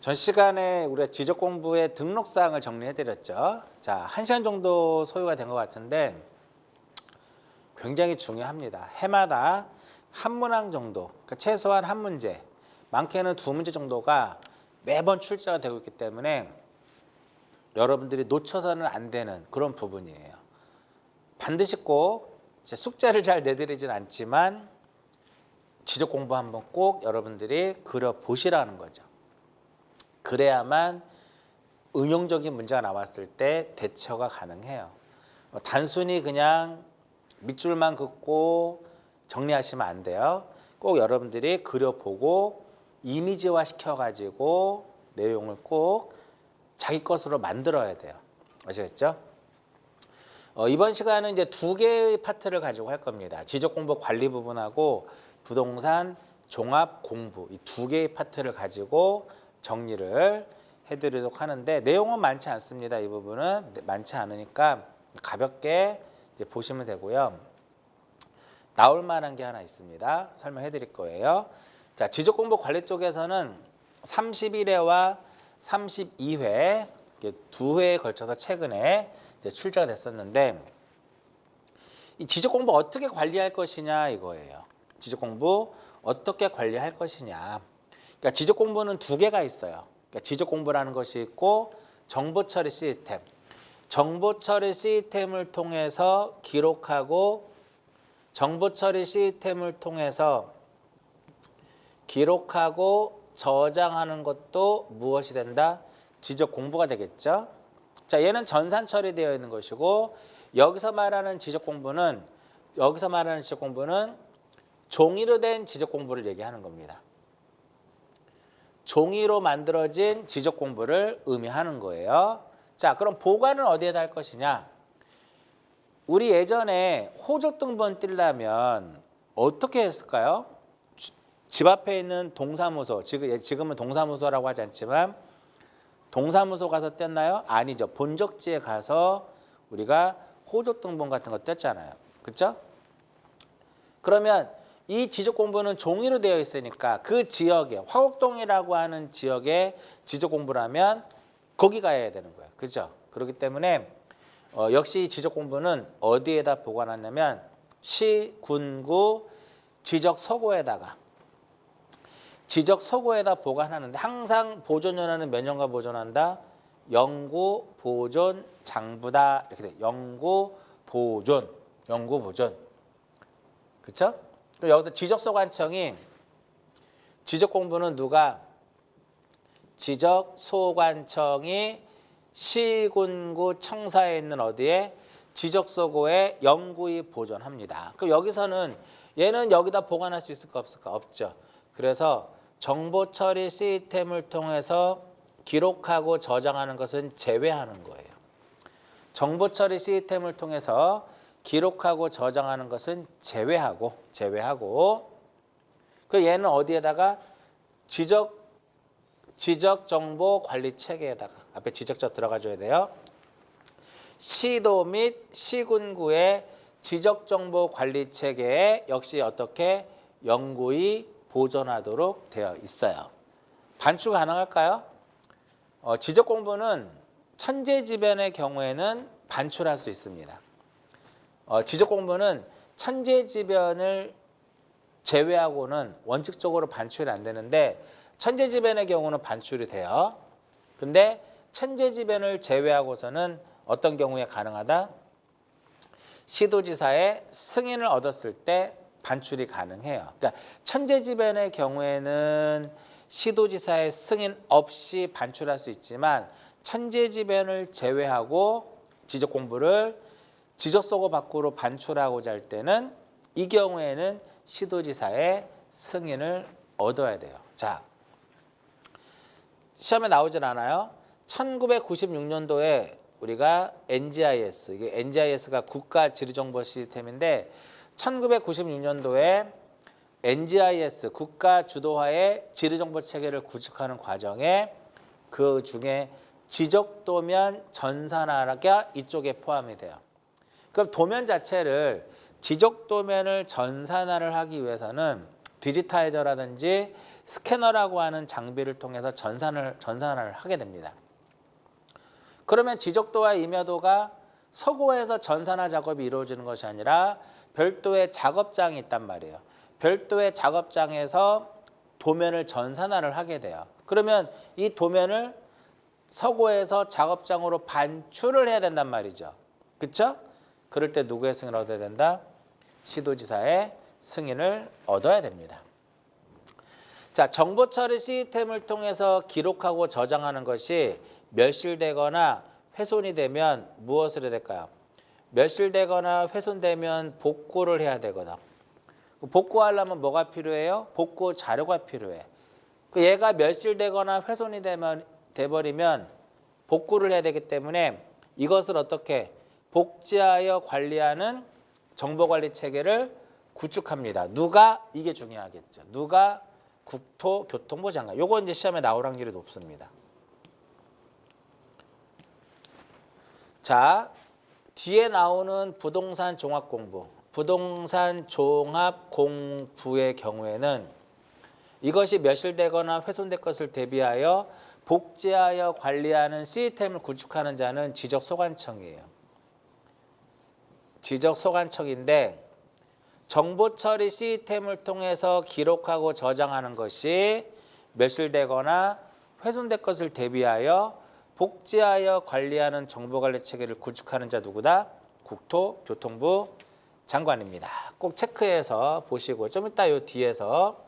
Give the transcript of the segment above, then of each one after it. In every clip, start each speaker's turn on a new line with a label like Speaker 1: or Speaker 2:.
Speaker 1: 전 시간에 우리가 지적 공부의 등록 사항을 정리해 드렸죠. 자, 한 시간 정도 소요가 된 것 같은데 굉장히 중요합니다. 해마다 한 문항 정도, 그러니까 최소한 한 문제, 많게는 두 문제 정도가 매번 출제가 되고 있기 때문에 여러분들이 놓쳐서는 안 되는 그런 부분이에요. 반드시 꼭 숙제를 잘 내드리진 않지만 지적 공부 한번 꼭 여러분들이 그려 보시라는 거죠. 그래야만 응용적인 문제가 나왔을 때 대처가 가능해요. 뭐 단순히 그냥 밑줄만 긋고 정리하시면 안 돼요. 꼭 여러분들이 그려보고 이미지화 시켜가지고 내용을 꼭 자기 것으로 만들어야 돼요. 아시겠죠? 어, 이번 시간은 이제 두 개의 파트를 가지고 할 겁니다. 지적 공부 관리 부분하고 부동산 종합 공부 이 두 개의 파트를 가지고 정리를 해드리도록 하는데 내용은 많지 않습니다. 이 부분은 네, 많지 않으니까 가볍게 보시면 되고요. 나올 만한 게 하나 있습니다. 설명해 드릴 거예요. 자, 지적 공부 관리 쪽에서는 31회와 32회 이렇게 두 회에 걸쳐서 최근에 출제가 됐었는데 이 지적 공부 어떻게 관리할 것이냐 이거예요. 지적 공부 어떻게 관리할 것이냐. 그러니까 지적 공부는 두 개가 있어요. 그러니까 지적 공부라는 것이 있고 정보 처리 시스템. 정보 처리 시스템을 통해서 기록하고 정보 처리 시스템을 통해서 기록하고 저장하는 것도 무엇이 된다? 지적 공부가 되겠죠. 자, 얘는 전산 처리되어 있는 것이고 여기서 말하는 지적 공부는 여기서 말하는 지적 공부는 종이로 된 지적 공부를 얘기하는 겁니다. 종이로 만들어진 지적 공부를 의미하는 거예요. 자, 그럼 보관은 어디에다 할 것이냐? 우리 예전에 호적 등본 띄려면 어떻게 했을까요? 주- 집 앞에 있는 동사무소, 지금 지금은 동사무소라고 하지 않지만 동사무소 가서 뗐나요? 아니죠. 본적지에 가서 우리가 호적 등본 같은 거 뗐잖아요. 그렇죠? 그러면 이 지적 공부는 종이로 되어 있으니까 그 지역에 화곡동이라고 하는 지역에 지적 공부라면 거기 가야 되는 거예요. 그죠? 그렇기 때문에 어, 역시 이 지적 공부는 어디에다 보관하냐면 시, 군구 지적 서고에다가 지적 서고에다 보관하는데 항상 보존 연한은 몇 년간 보존한다? 영구 보존 장부다 이렇게 돼. 영구 보존, 영구 보존. 그렇죠? 여기서 지적소관청이 지적 공부는 누가 지적 소관청이 시군구 청사에 있는 어디에 지적소고에 영구히 보존합니다. 그럼 여기서는 얘는 여기다 보관할 수 있을까 없을까 없죠. 그래서 정보 처리 시스템을 통해서 기록하고 저장하는 것은 제외하는 거예요. 정보 처리 시스템을 통해서 기록하고 저장하는 것은 제외하고 제외하고 그 얘는 어디에다가 지적 지적 정보 관리 체계에다가 앞에 지적자 들어가 줘야 돼요. 시도 및 시군구의 지적 정보 관리 체계에 역시 어떻게 영구히 보존하도록 되어 있어요. 반출 가능할까요? 어, 지적 공부는 천재지변의 경우에는 반출할 수 있습니다. 어, 지적 공부는 천재지변을 제외하고는 원칙적으로 반출이 안 되는데 천재지변의 경우는 반출이 돼요. 근데 천재지변을 제외하고서는 어떤 경우에 가능하다? 시도지사의 승인을 얻었을 때 반출이 가능해요. 그러니까 천재지변의 경우에는 시도지사의 승인 없이 반출할 수 있지만 천재지변을 제외하고 지적 공부를 지적소고 밖으로 반출하고자 할 때는 이 경우에는 시도지사의 승인을 얻어야 돼요. 자, 시험에 나오질 않아요. 1996년도에 우리가 NGIS, 이게 NGIS가 국가 지리정보 시스템인데 1996년도에 NGIS 국가 주도화의 지리정보 체계를 구축하는 과정에 그 중에 지적도면 전산화가 이쪽에 포함이 돼요. 그럼 도면 자체를 지적 도면을 전산화를 하기 위해서는 디지타이저라든지 스캐너라고 하는 장비를 통해서 전산을 전산을 하게 됩니다. 그러면 지적도와 임야도가 서고에서 전산화 작업이 이루어지는 것이 아니라 별도의 작업장이 있단 말이에요. 별도의 작업장에서 도면을 전산화를 하게 돼요. 그러면 이 도면을 서고에서 작업장으로 반출을 해야 된단 말이죠. 그렇죠? 그럴 때 누구의 승인을 얻어야 된다? 시도지사의 승인을 얻어야 됩니다. 자, 정보 처리 시스템을 통해서 기록하고 저장하는 것이 멸실되거나 훼손이 되면 무엇을 해야 될까요? 멸실되거나 훼손되면 복구를 해야 되거든. 복구하려면 뭐가 필요해요? 복구 자료가 필요해. 그 얘가 멸실되거나 훼손이 되면 돼버리면 복구를 해야 되기 때문에 이것을 어떻게 복제하여 관리하는 정보관리 체계를 구축합니다. 누가 이게 중요하겠죠. 누가 국토교통부 장관. 요거 이제 시험에 나올 확률이 높습니다. 자, 뒤에 나오는 부동산 종합 공부. 부동산 종합 공부의 경우에는 이것이 멸실되거나 훼손될 것을 대비하여 복제하여 관리하는 시스템을 구축하는 자는 지적 소관청이에요. 지적 소관청인데 정보 처리 시스템을 통해서 기록하고 저장하는 것이 멸실되거나 훼손될 것을 대비하여 복제하여 관리하는 정보관리 체계를 구축하는 자 누구다? 국토교통부 장관입니다. 꼭 체크해서 보시고 좀 이따 요 뒤에서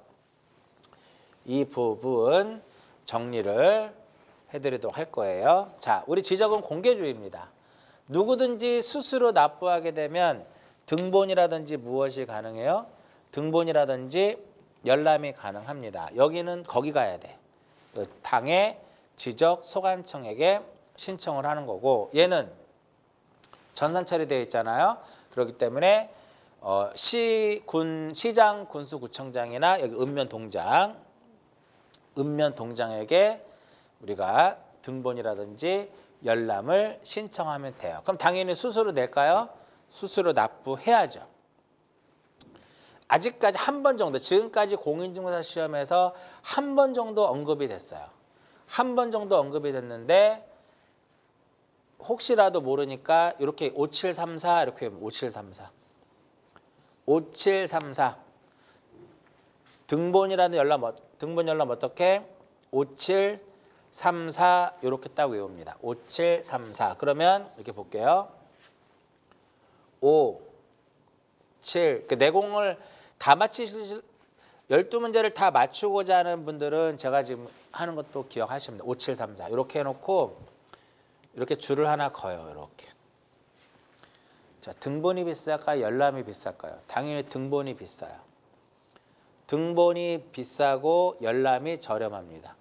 Speaker 1: 이 부분 정리를 해드리도록 할 거예요. 자, 우리 지적은 공개주의입니다. 누구든지 스스로 납부하게 되면 등본이라든지 무엇이 가능해요? 등본이라든지 열람이 가능합니다. 여기는 거기 가야 돼. 그 당의 지적 소관청에게 신청을 하는 거고 얘는 전산 처리되어 있잖아요. 그렇기 때문에 어, 시, 군, 시장, 군수, 구청장이나 여기 읍면 동장, 읍면 동장에게 우리가 등본이라든지 열람을 신청하면 돼요. 그럼 당연히 수수료 낼까요? 수수료 납부해야죠. 아직까지 한 번 정도, 지금까지 공인중개사 시험에서 한 번 정도 언급이 됐어요. 한 번 정도 언급이 됐는데 혹시라도 모르니까 이렇게 5734 이렇게 5734 5734 등본이라는 열람 어- 등본 열람 어떻게 5734 이렇게 딱 외웁니다. 5734 그러면 이렇게 볼게요. 5 7 그 내공을 다 맞히실 12문제를 다 맞추고자 하는 분들은 제가 지금 하는 것도 기억하시면 돼요. 5734 이렇게 해 놓고 이렇게 줄을 하나 그어요. 이렇게. 자, 등본이 비쌀까요? 열람이 비쌀까요? 당연히 등본이 비싸요. 등본이 비싸고 열람이 저렴합니다.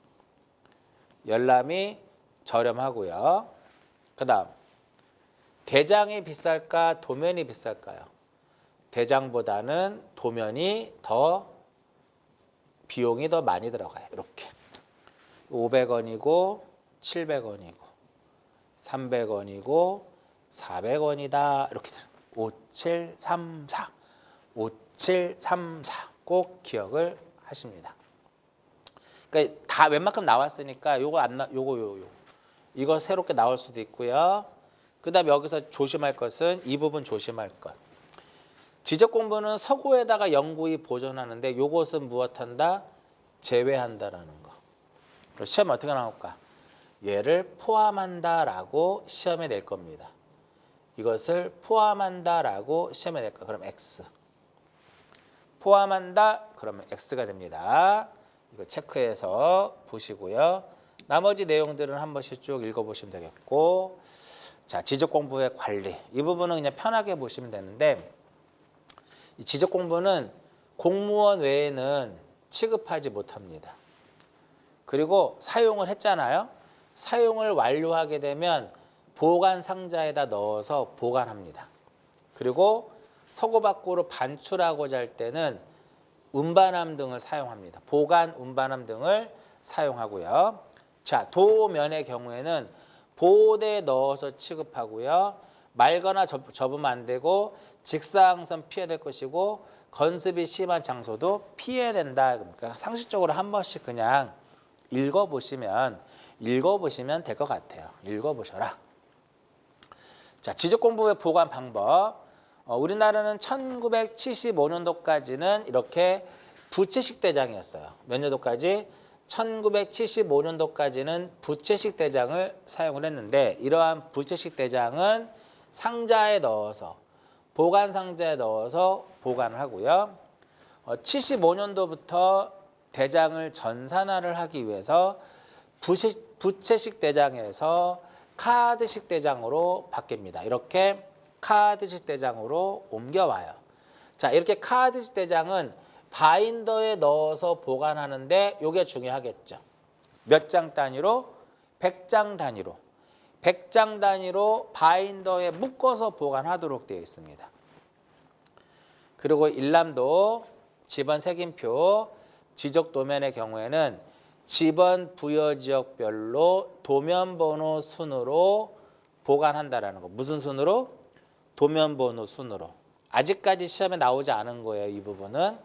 Speaker 1: 열람이 저렴하고요. 그 다음 대장이 비쌀까? 도면이 비쌀까요? 대장보다는 도면이 더 비용이 더 많이 들어가요. 이렇게 500원이고 700원이고 300원이고 400원이다 이렇게 돼요. 5734 5734 꼭 기억을 하십니다. 그러니까 다 웬만큼 나왔으니까 요거 안 나, 요거 요 요. 이거 새롭게 나올 수도 있고요. 그다음 여기서 조심할 것은 이 부분 조심할 것. 지적 공부는 서고에다가 영구히 보존하는데 요것은 무엇한다? 제외한다라는 거. 시험 어떻게 나올까? 얘를 포함한다라고 시험에 낼 겁니다. 이것을 포함한다라고 시험에 낼까? 그럼 X. 포함한다 그러면 X가 됩니다. 이거 체크해서 보시고요. 나머지 내용들은 한 번씩 쭉 읽어보시면 되겠고 자 지적 공부의 관리 이 부분은 그냥 편하게 보시면 되는데 이 지적 공부는 공무원 외에는 취급하지 못합니다. 그리고 사용을 했잖아요. 사용을 완료하게 되면 보관 상자에다 넣어서 보관합니다. 그리고 서고 밖으로 반출하고자 할 때는 운반함 등을 사용합니다. 보관, 운반함 등을 사용하고요. 자, 도면의 경우에는 보호대에 넣어서 취급하고요. 말거나 접, 접으면 안 되고 직사항선 피해야 될 것이고 건습이 심한 장소도 피해야 된다. 그러니까 상식적으로 한 번씩 그냥 읽어보시면 읽어보시면 될 것 같아요. 읽어보셔라. 자, 지적 공부의 보관 방법. 어, 우리나라는 1975년도까지는 이렇게 부채식 대장이었어요. 몇 년도까지? 1975년도까지는 부채식 대장을 사용을 했는데 이러한 부채식 대장은 상자에 넣어서 보관 상자에 넣어서 보관을 하고요. 어, 75년도부터 대장을 전산화를 하기 위해서 부채, 부채식 대장에서 카드식 대장으로 바뀝니다. 이렇게 카드식 대장으로 옮겨와요. 자, 이렇게 카드식 대장은 바인더에 넣어서 보관하는데 이게 중요하겠죠. 몇 장 단위로? 100장 단위로. 100장 단위로 바인더에 묶어서 보관하도록 되어 있습니다. 그리고 일람도 지번 색인표 지적 도면의 경우에는 지번 부여 지역별로 도면 번호 순으로 보관한다라는 거. 무슨 순으로? 도면 번호 순으로. 아직까지 시험에 나오지 않은 거예요, 이 부분은.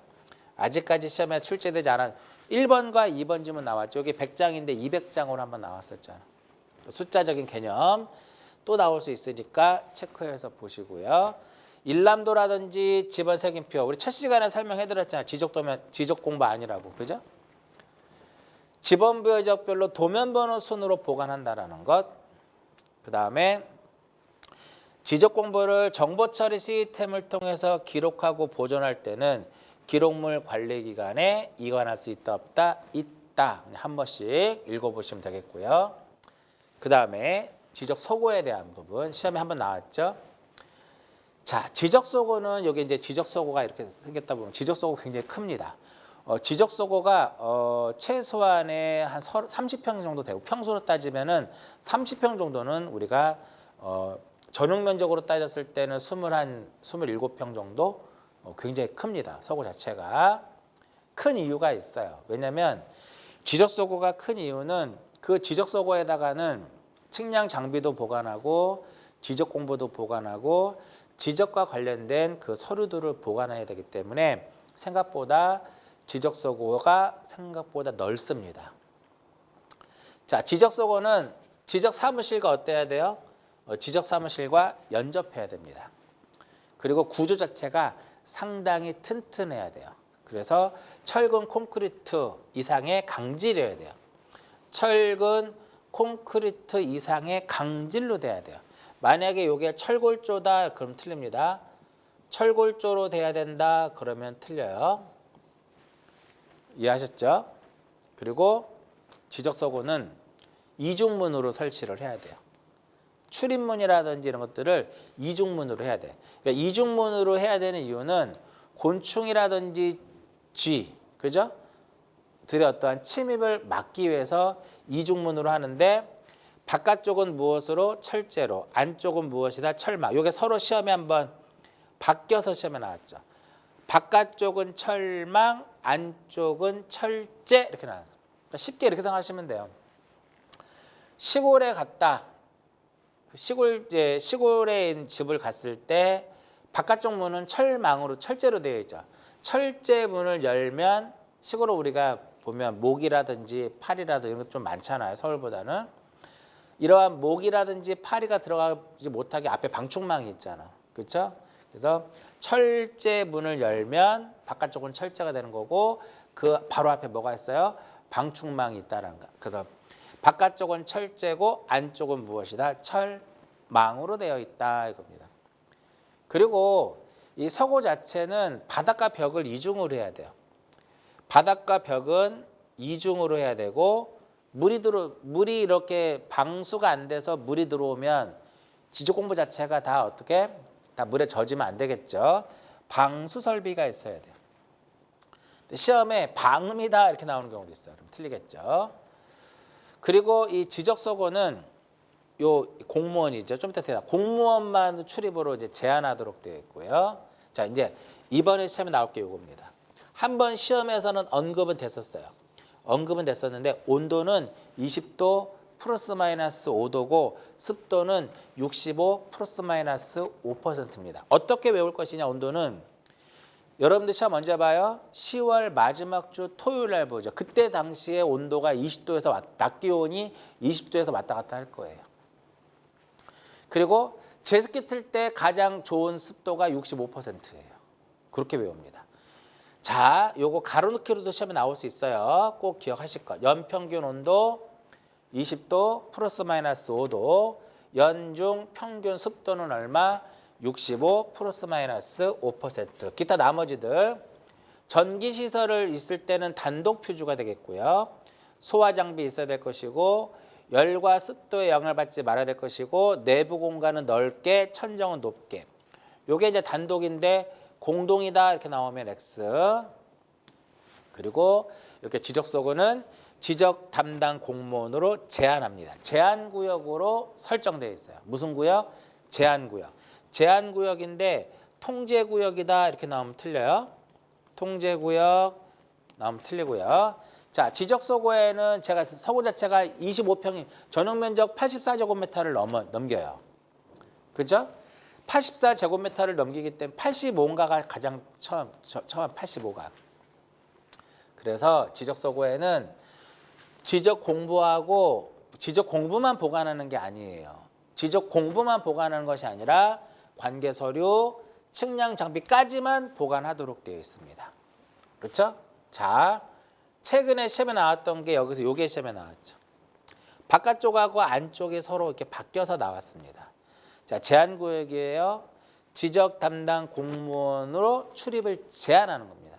Speaker 1: 아직까지 시험에 출제되지 않은 1번과 2번 지문 나왔죠. 여기 100장인데 200장으로 한번 나왔었잖아. 숫자적인 개념 또 나올 수 있으니까 체크해서 보시고요. 일람도라든지 지번 색인표 우리 첫 시간에 설명해 드렸잖아요. 지적 도면 지적 공부 아니라고. 그죠? 지번 부여 지역별로 도면 번호 순으로 보관한다라는 것. 그 다음에 지적 공부를 정보 처리 시스템을 통해서 기록하고 보존할 때는 기록물 관리 기간에 이관할 수 있다 없다 있다 한 번씩 읽어보시면 되겠고요. 그 다음에 지적 소고에 대한 부분 시험에 한번 나왔죠. 자, 지적 소고는 여기 이제 지적 소고가 이렇게 생겼다 보면 지적 소고 굉장히 큽니다. 어, 지적 소고가 어, 최소한의 한 30평 정도 되고 평수로 따지면은 30평 정도는 우리가 어, 전용 면적으로 따졌을 때는 21, 27평 정도 어, 굉장히 큽니다. 서고 자체가 큰 이유가 있어요. 왜냐하면 지적 서고가 큰 이유는 그 지적 서고에다가는 측량 장비도 보관하고 지적 공부도 보관하고 지적과 관련된 그 서류들을 보관해야 되기 때문에 생각보다 지적 서고가 생각보다 넓습니다. 자, 지적 서고는 지적 사무실과 어때야 돼요? 어, 지적 사무실과 연접해야 됩니다. 그리고 구조 자체가 상당히 튼튼해야 돼요. 그래서 철근 콘크리트 이상의 강질이어야 돼요. 철근 콘크리트 이상의 강질로 돼야 돼요. 만약에 이게 철골조다 그럼 틀립니다. 철골조로 돼야 된다 그러면 틀려요. 이해하셨죠? 그리고 지적서고는 이중문으로 설치를 해야 돼요. 출입문이라든지 이런 것들을 이중문으로 해야 돼. 그러니까 이중문으로 해야 되는 이유는 곤충이라든지 쥐, 그죠? 들의 어떠한 침입을 막기 위해서 이중문으로 하는데 바깥쪽은 무엇으로 철제로, 안쪽은 무엇이다 철막. 요게 서로 시험에 한번 바뀌어서 시험에 나왔죠. 바깥쪽은 철망, 안쪽은 철제 이렇게 나왔어요. 그러니까 쉽게 이렇게 생각하시면 돼요. 시골에 갔다. 시골 이제 시골에 집을 갔을 때 바깥쪽 문은 철망으로 철제로 되어 있죠. 철제 문을 열면 시골에 우리가 보면 목이라든지 파리라든지 이런 것 좀 많잖아요. 서울보다는 이러한 목이라든지 파리가 들어가지 못하게 앞에 방충망이 있잖아. 그렇죠? 그래서 철제 문을 열면 바깥쪽은 철제가 되는 거고 그 바로 앞에 뭐가 있어요? 방충망이 있다라는 거. 그래서 바깥쪽은 철제고 안쪽은 무엇이다? 철망으로 되어 있다 이겁니다. 그리고 이 서고 자체는 바닥과 벽을 이중으로 해야 돼요. 바닥과 벽은 이중으로 해야 되고 물이 들어 물이 이렇게 방수가 안 돼서 물이 들어오면 지적 공부 자체가 다 어떻게 다 물에 젖으면 안 되겠죠. 방수 설비가 있어야 돼요. 시험에 방음이다 이렇게 나오는 경우도 있어요. 그럼 틀리겠죠. 그리고 이 지적 서고는 요 공무원이죠. 좀 이따 대답. 공무원만 출입으로 이제 제한하도록 되어 있고요. 자, 이제 이번에 시험에 나올 게 요겁니다. 한 번 시험에서는 언급은 됐었어요. 언급은 됐었는데 온도는 20도 플러스 마이너스 5도고 습도는 65 플러스 마이너스 5%입니다. 어떻게 외울 것이냐 온도는 여러분들 시험 언제 봐요? 10월 마지막 주 토요일 날 보죠. 그때 당시에 온도가 20도에서 낮 기온이 20도에서 왔다 갔다 할 거예요. 그리고 제습기 틀 때 가장 좋은 습도가 65%예요. 그렇게 외웁니다. 자, 요거 가로넣기로도 시험에 나올 수 있어요. 꼭 기억하실 것. 연평균 온도 20도 플러스 마이너스 5도. 연중 평균 습도는 얼마? 65 플러스 마이너스 5%. 기타 나머지들 전기 시설을 있을 때는 단독 표주가 되겠고요. 소화 장비 있어야 될 것이고 열과 습도에 영향을 받지 말아야 될 것이고 내부 공간은 넓게 천정은 높게. 요게 이제 단독인데 공동이다 이렇게 나오면 X. 그리고 이렇게 지적 소고는 지적 담당 공무원으로 제한합니다. 제한 구역으로 설정되어 있어요. 무슨 구역? 제한 구역. 제한 구역인데 통제 구역이다 이렇게 나오면 틀려요. 통제 구역 나오면 틀리고요. 자, 지적 서고에는 제가 서고 자체가 25평이 전용 면적 84제곱미터를 넘어 넘겨요. 그죠? 84제곱미터를 넘기기 때문에 85인가가 가장 처음 처, 처음 85가. 그래서 지적 서고에는 지적 공부하고 지적 공부만 보관하는 게 아니에요. 지적 공부만 보관하는 것이 아니라 관계 서류, 측량 장비까지만 보관하도록 되어 있습니다. 그렇죠? 자, 최근에 시험에 나왔던 게 여기서 요게 시험에 나왔죠. 바깥쪽하고 안쪽이 서로 이렇게 바뀌어서 나왔습니다. 자, 제한 구역이에요. 지적 담당 공무원으로 출입을 제한하는 겁니다.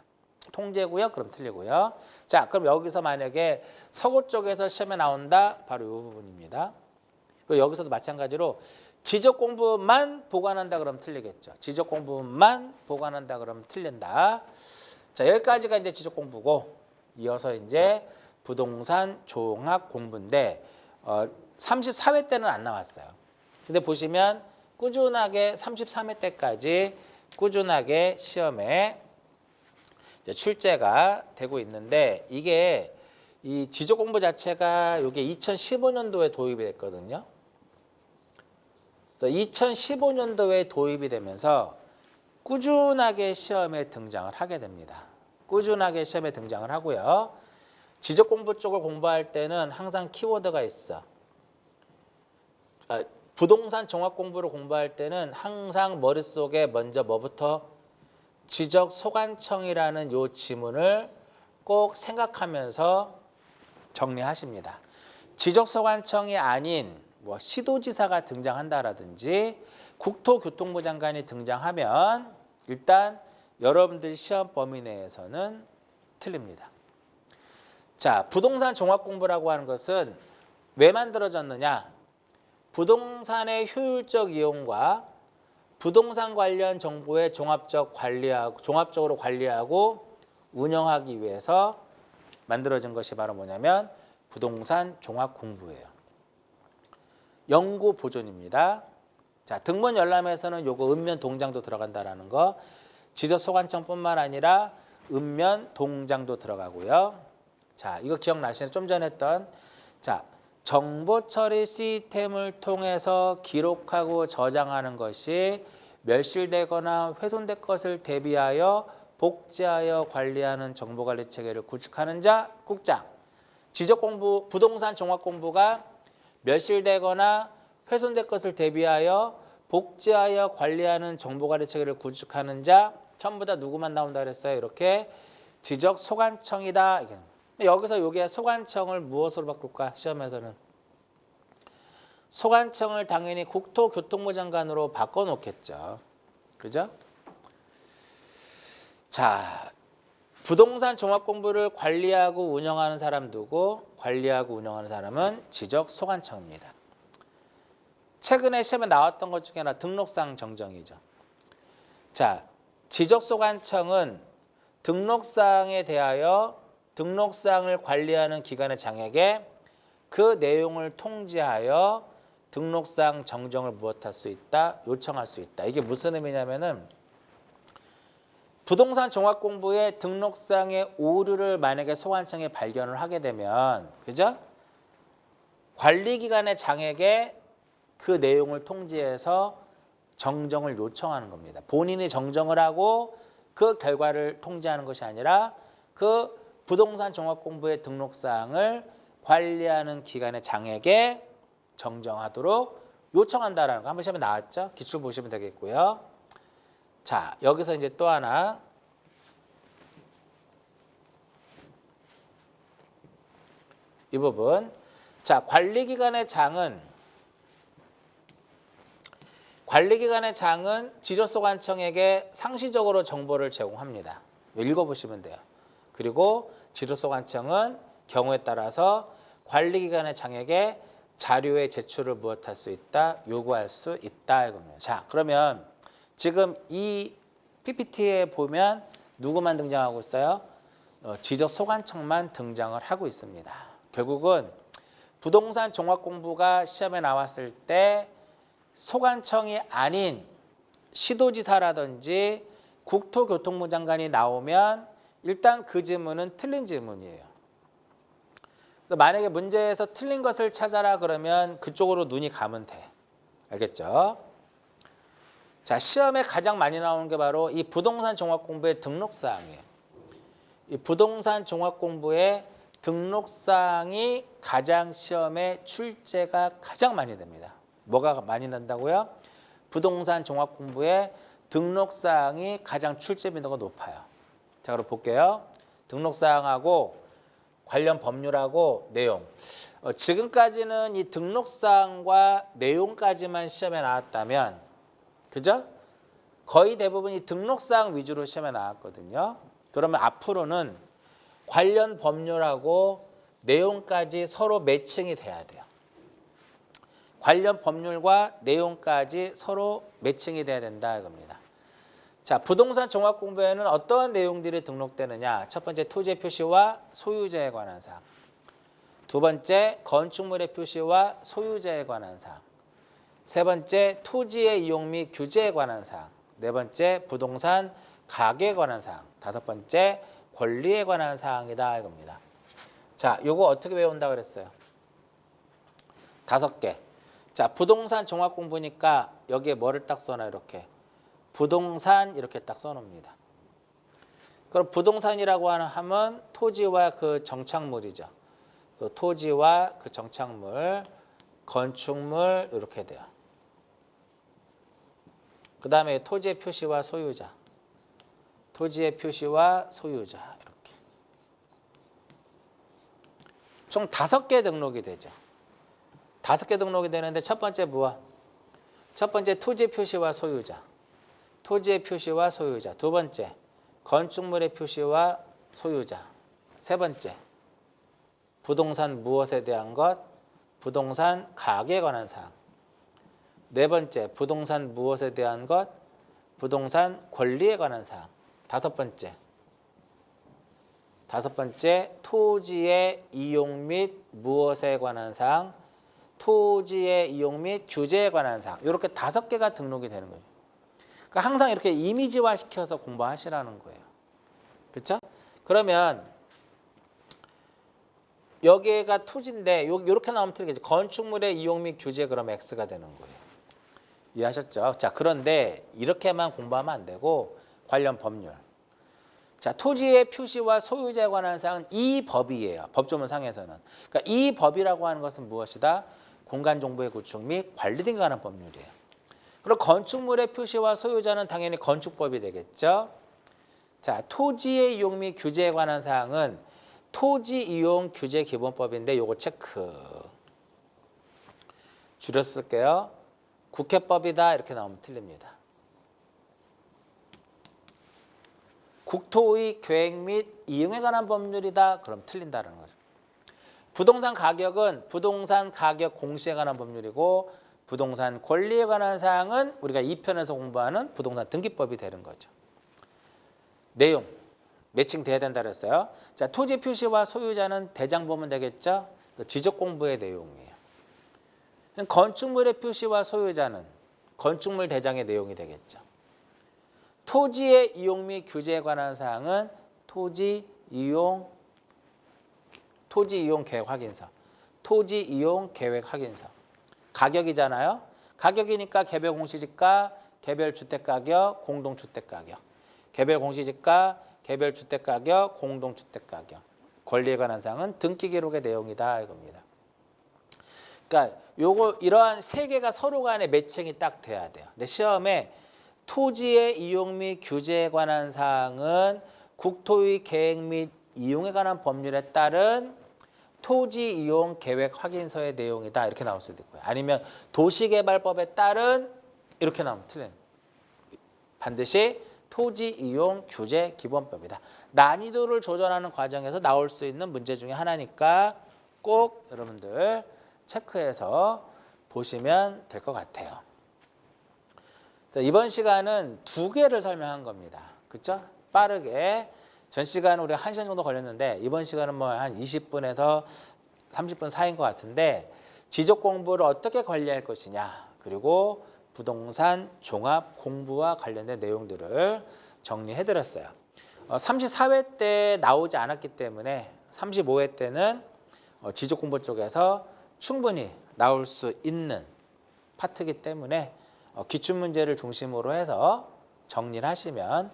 Speaker 1: 통제 구역 그럼 틀리고요. 자, 그럼 여기서 만약에 서구 쪽에서 시험에 나온다. 바로 이 부분입니다. 그리고 여기서도 마찬가지로 지적 공부만 보관한다 그러면 틀리겠죠. 지적 공부만 보관한다 그러면 틀린다. 자, 여기까지가 이제 지적 공부고 이어서 이제 부동산 종합 공부인데 어, 34회 때는 안 나왔어요. 근데 보시면 꾸준하게 33회 때까지 꾸준하게 시험에 이제 출제가 되고 있는데 이게 이 지적 공부 자체가 이게 2015년도에 도입이 됐거든요. 그래서 2015년도에 도입이 되면서 꾸준하게 시험에 등장을 하게 됩니다. 꾸준하게 시험에 등장을 하고요. 지적 공부 쪽을 공부할 때는 항상 키워드가 있어. 아, 부동산 종합 공부를 공부할 때는 항상 머릿속에 먼저 뭐부터 지적 소관청이라는 요 지문을 꼭 생각하면서 정리하십니다. 지적 소관청이 아닌 뭐 시도지사가 등장한다라든지 국토교통부 장관이 등장하면 일단 여러분들 시험 범위 내에서는 틀립니다. 자, 부동산 종합 공부라고 하는 것은 왜 만들어졌느냐? 부동산의 효율적 이용과 부동산 관련 정보의 종합적 관리하고 종합적으로 관리하고 운영하기 위해서 만들어진 것이 바로 뭐냐면 부동산 종합 공부예요. 연구 보존입니다. 자, 등본 열람에서는 요거 읍면 동장도 들어간다라는 거. 지적 소관청뿐만 아니라 읍면 동장도 들어가고요. 자, 이거 기억나시나요? 좀 전에 했던 자, 정보 처리 시스템을 통해서 기록하고 저장하는 것이 멸실되거나 훼손될 것을 대비하여 복제하여 관리하는 정보 관리 체계를 구축하는 자 국장. 지적 공부 부동산 종합 공부가 멸실되거나 훼손될 것을 대비하여 복제하여 관리하는 정보 관리 체계를 구축하는 자 전부 다 누구만 나온다 그랬어요. 이렇게 지적 소관청이다. 여기서 요게 소관청을 무엇으로 바꿀까? 시험에서는 소관청을 당연히 국토교통부 장관으로 바꿔 놓겠죠. 그죠? 자, 부동산 종합 공부를 관리하고 운영하는 사람 누구? 관리하고 운영하는 사람은 지적 소관청입니다. 최근에 시험에 나왔던 것 중에 하나 등록상 정정이죠. 자, 지적 소관청은 등록상에 대하여 등록상을 관리하는 기관의 장에게 그 내용을 통지하여 등록상 정정을 무엇할 수 있다 요청할 수 있다 이게 무슨 의미냐면은 부동산 종합 공부의 등록상의 오류를 만약에 소관청에 발견을 하게 되면 그죠 관리기관의 장에게 그 내용을 통지해서 정정을 요청하는 겁니다 본인이 정정을 하고 그 결과를 통지하는 것이 아니라 그 부동산 종합 공부의 등록사항을 관리하는 기관의 장에게 정정하도록 요청한다라는 거 한번 시험에 나왔죠? 기출 보시면 되겠고요. 자, 여기서 이제 또 하나 이 부분. 자, 관리기관의 장은 관리기관의 장은 지조소관청에게 상시적으로 정보를 제공합니다. 읽어보시면 돼요. 그리고 지조소관청은 경우에 따라서 관리기관의 장에게 자료의 제출을 무엇할 수 있다, 요구할 수 있다 이겁니다. 자, 그러면 지금 이 PPT에 보면 누구만 등장하고 있어요? 어, 지적 소관청만 등장을 하고 있습니다. 결국은 부동산 종합 공부가 시험에 나왔을 때 소관청이 아닌 시도지사라든지 국토교통부 장관이 나오면 일단 그 질문은 틀린 질문이에요. 만약에 문제에서 틀린 것을 찾아라 그러면 그쪽으로 눈이 가면 돼. 알겠죠? 자, 시험에 가장 많이 나오는 게 바로 이 부동산 종합 공부의 등록 사항이에요. 이 부동산 종합 공부의 등록 사항이 가장 시험에 출제가 가장 많이 됩니다. 뭐가 많이 난다고요? 부동산 종합 공부의 등록 사항이 가장 출제 빈도가 높아요. 자, 그럼 볼게요. 등록 사항하고 관련 법률하고 내용. 어, 지금까지는 이 등록 사항과 내용까지만 시험에 나왔다면, 그죠? 거의 대부분 이 등록사항 위주로 시험에 나왔거든요. 그러면 앞으로는 관련 법률하고 내용까지 서로 매칭이 돼야 돼요. 관련 법률과 내용까지 서로 매칭이 돼야 된다 이겁니다. 자, 부동산 종합 공부에는 어떠한 내용들이 등록되느냐? 첫 번째 토지의 표시와 소유자에 관한 사항. 두 번째 건축물의 표시와 소유자에 관한 사항. 세 번째 토지의 이용 및 규제에 관한 사항. 네 번째 부동산 가격에 관한 사항. 다섯 번째 권리에 관한 사항이다 이겁니다. 자, 요거 어떻게 외운다 그랬어요? 다섯 개. 자, 부동산 종합 공부니까 여기에 뭐를 딱 써놔 이렇게. 부동산 이렇게 딱 써놓습니다. 그럼 부동산이라고 하는 하면 토지와 그 정착물이죠. 또 토지와 그 정착물, 건축물 이렇게 돼요. 그 다음에 토지의 표시와 소유자, 토지의 표시와 소유자 이렇게 총 다섯 개 등록이 되죠. 다섯 개 등록이 되는데 첫 번째 무엇? 첫 번째 토지 표시와 소유자. 토지의 표시와 소유자. 두 번째, 건축물의 표시와 소유자. 세 번째, 부동산 무엇에 대한 것? 부동산 가격에 관한 사항. 네 번째, 부동산 무엇에 대한 것? 부동산 권리에 관한 사항. 다섯 번째, 다섯 번째, 토지의 이용 및 무엇에 관한 사항, 토지의 이용 및 규제에 관한 사항. 이렇게 다섯 개가 등록이 되는 거예요. 그러니까 항상 이렇게 이미지화 시켜서 공부하시라는 거예요. 그렇죠? 그러면 여기가 토지인데 요 이렇게 나오면 틀리겠죠. 건축물의 이용 및 규제 그럼 X가 되는 거예요. 이해하셨죠? 자, 그런데 이렇게만 공부하면 안 되고 관련 법률. 자, 토지의 표시와 소유자에 관한 사항은 이 법이에요. 법조문상에서는. 그러니까 이 법이라고 하는 것은 무엇이다? 공간 정보의 구축 및 관리 등에 관한 법률이에요. 그리고 건축물의 표시와 소유자는 당연히 건축법이 되겠죠. 자, 토지의 이용 및 규제에 관한 사항은 토지 이용 규제 기본법인데 요거 체크. 줄여 쓸게요. 국회법이다 이렇게 나오면 틀립니다. 국토의 계획 및 이용에 관한 법률이다 그럼 틀린다는 거죠. 부동산 가격은 부동산 가격 공시에 관한 법률이고 부동산 권리에 관한 사항은 우리가 2편에서 공부하는 부동산 등기법이 되는 거죠. 내용 매칭돼야 된다 그랬어요. 자, 토지 표시와 소유자는 대장 보면 되겠죠? 지적 공부의 내용이에요. 건축물의 표시와 소유자는 건축물 대장의 내용이 되겠죠. 토지의 이용 및 규제에 관한 사항은 토지 이용 토지 이용 계획 확인서, 토지 이용 계획 확인서. 가격이잖아요. 가격이니까 개별 공시지가, 개별 주택 가격, 공동 주택 가격. 개별 공시지가, 개별 주택 가격, 공동 주택 가격. 권리에 관한 사항은 등기 기록의 내용이다 이겁니다. 그러니까 요거 이러한 세 개가 서로 간에 매칭이 딱 돼야 돼요. 근데 시험에 토지의 이용 및 규제에 관한 사항은 국토의 계획 및 이용에 관한 법률에 따른 토지 이용 계획 확인서의 내용이다 이렇게 나올 수도 있고요. 아니면 도시개발법에 따른 이렇게 나오면 틀린. 반드시 토지 이용 규제 기본법이다. 난이도를 조절하는 과정에서 나올 수 있는 문제 중에 하나니까 꼭 여러분들 체크해서 보시면 될 것 같아요. 자, 이번 시간은 두 개를 설명한 겁니다. 그렇죠? 빠르게 전 시간 우리 한 시간 정도 걸렸는데 이번 시간은 뭐 한 20분에서 30분 사이인 것 같은데 지적 공부를 어떻게 관리할 것이냐 그리고 부동산 종합 공부와 관련된 내용들을 정리해 드렸어요. 어, 34회 때 나오지 않았기 때문에 35회 때는 어, 지적 공부 쪽에서 충분히 나올 수 있는 파트이기 때문에 어, 기출 문제를 중심으로 해서 정리를 하시면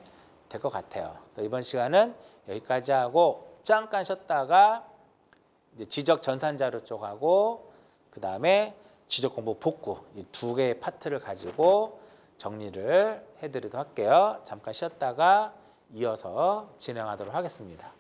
Speaker 1: 될 것 같아요. 이번 시간은 여기까지 하고 잠깐 쉬었다가 지적 전산 자료 쪽하고 그 다음에 지적 공부 복구 이 두 개의 파트를 가지고 정리를 해드리도록 할게요. 잠깐 쉬었다가 이어서 진행하도록 하겠습니다.